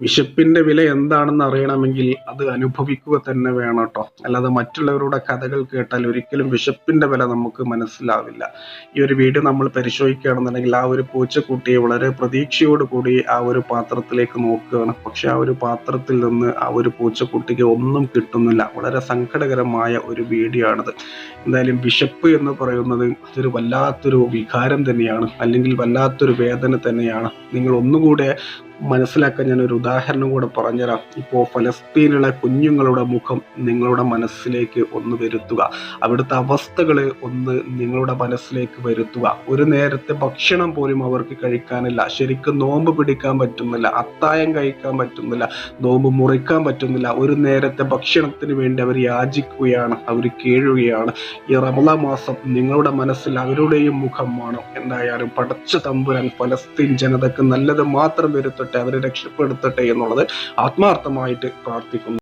വിശപ്പിന്റെ വില എന്താണെന്ന് അറിയണമെങ്കിൽ അത് അനുഭവിക്കുക തന്നെ വേണം കേട്ടോ. അല്ലാതെ മറ്റുള്ളവരുടെ കഥകൾ കേട്ടാൽ ഒരിക്കലും വിശപ്പിന്റെ വില നമുക്ക് മനസ്സിലാവില്ല. ഈ ഒരു വീഡിയോ നമ്മൾ പരിശോധിക്കുകയാണെന്നുണ്ടെങ്കിൽ ആ ഒരു പൂച്ചക്കുട്ടിയെ വളരെ പ്രതീക്ഷയോട് കൂടി ആ ഒരു പാത്രത്തിലേക്ക് നോക്കുകയാണ്. പക്ഷെ ആ ഒരു പാത്രത്തിൽ നിന്ന് ആ ഒരു പൂച്ചക്കുട്ടിക്ക് ഒന്നും കിട്ടുന്നില്ല. വളരെ സങ്കടകരമായ ഒരു വീഡിയോ ആണിത് എന്തായാലും വിശപ്പ് എന്ന് പറയുന്നത് അതൊരു വല്ലാത്തൊരു വികാരം തന്നെയാണ്. അല്ലെങ്കിൽ വല്ലാത്തൊരു വേദന തന്നെയാണ്. നിങ്ങൾ ഒന്നുകൂടെ മനസ്സിലാക്കാൻ ഞാൻ ഒരു ഉദാഹരണം കൂടെ പറഞ്ഞുതരാം. ഇപ്പോൾ ഫലസ്തീനിലെ കുഞ്ഞുങ്ങളുടെ മുഖം നിങ്ങളുടെ മനസ്സിലേക്ക് ഒന്ന് വരുത്തുക. അവിടുത്തെ അവസ്ഥകൾ ഒന്ന് നിങ്ങളുടെ മനസ്സിലേക്ക് വരുത്തുക. ഒരു നേരത്തെ ഭക്ഷണം പോലും അവർക്ക് കഴിക്കാനില്ല. ശരിക്കും നോമ്പ് പിടിക്കാൻ പറ്റുന്നില്ല. അത്തായം കഴിക്കാൻ പറ്റുന്നില്ല. നോമ്പ് മുറിക്കാൻ പറ്റുന്നില്ല. ഒരു നേരത്തെ ഭക്ഷണത്തിന് വേണ്ടി അവർ യാചിക്കുകയാണ്. അവർ കേഴുകയാണ്. ഈ റമള മാസം നിങ്ങളുടെ മനസ്സിൽ അവരുടെയും മുഖം വേണം എന്തായാലും പടച്ച തമ്പുരാൻ ഫലസ്തീൻ ജനതക്ക് നല്ലത് മാത്രം വരുത്തട്ടെ. അവരെ രക്ഷപ്പെടുത്തട്ടെ എന്നുള്ളത് ആത്മാർത്ഥമായിട്ട് പ്രാർത്ഥിക്കുന്നു.